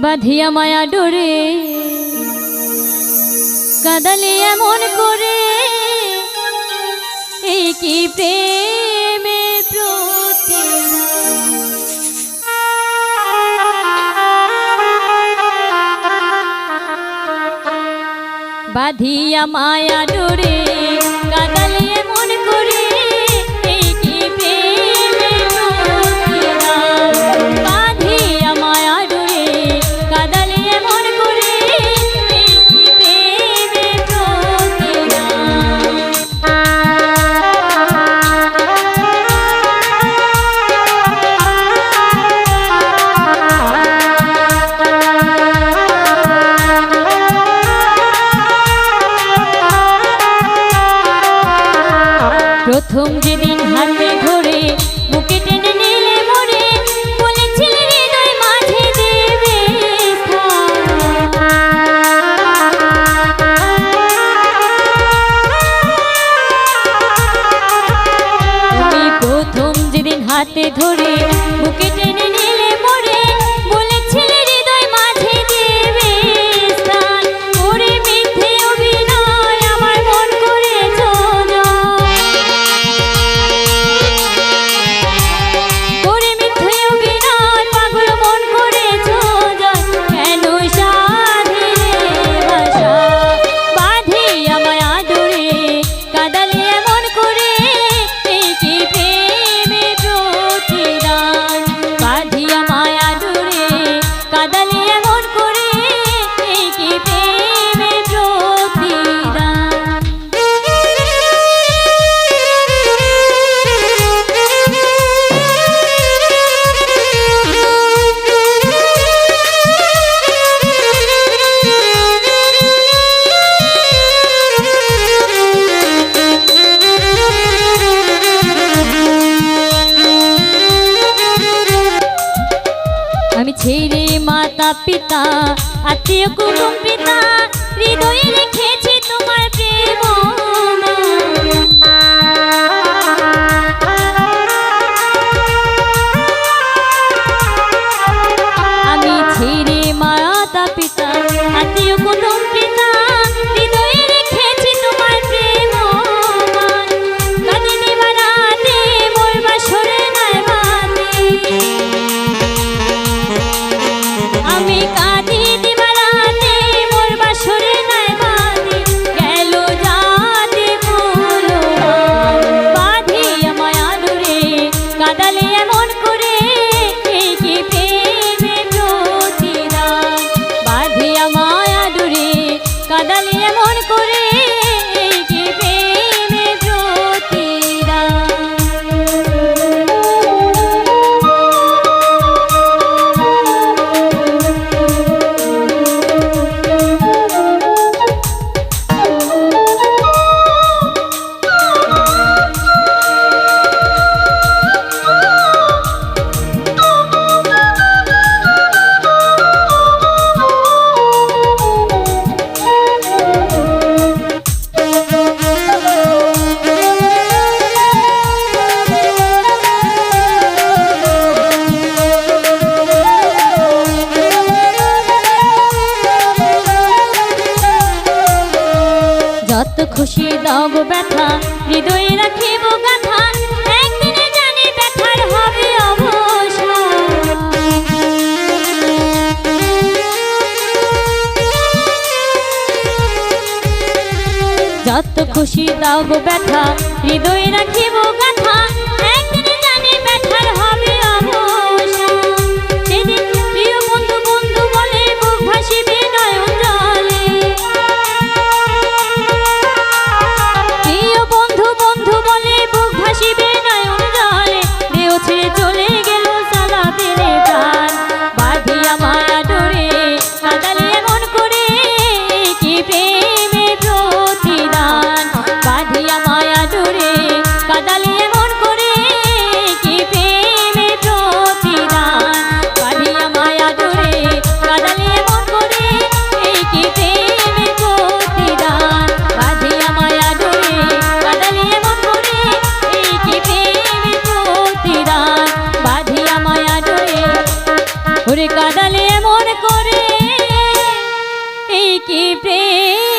বাঁধিয়া মায়া ডোরে কাদালি এমন করে এই কি প্রেমে প্রতি বাঁধিয়া মায়া ডোরে প্রথম যেদিন হাতে ধরে বুকে টেনে নিলে মরে মাঝে দেবে প্রথম যেদিন হাতে ধরে মাতা পিতা আত্মীয় কুটুম্বিতা হৃদয়ে রেখে রব ব্যথা হৃদয়ে রাখিব গাথা। যত খুশি দাও ব্যথা হৃদয় রাখিব গা ওরে কাদালে মন করে। এই কি প্রেম?